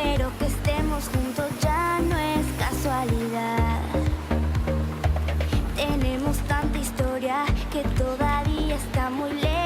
pero que estemos juntos ya no es casualidad. Tenemos tanta historia que todavía está muy lejos.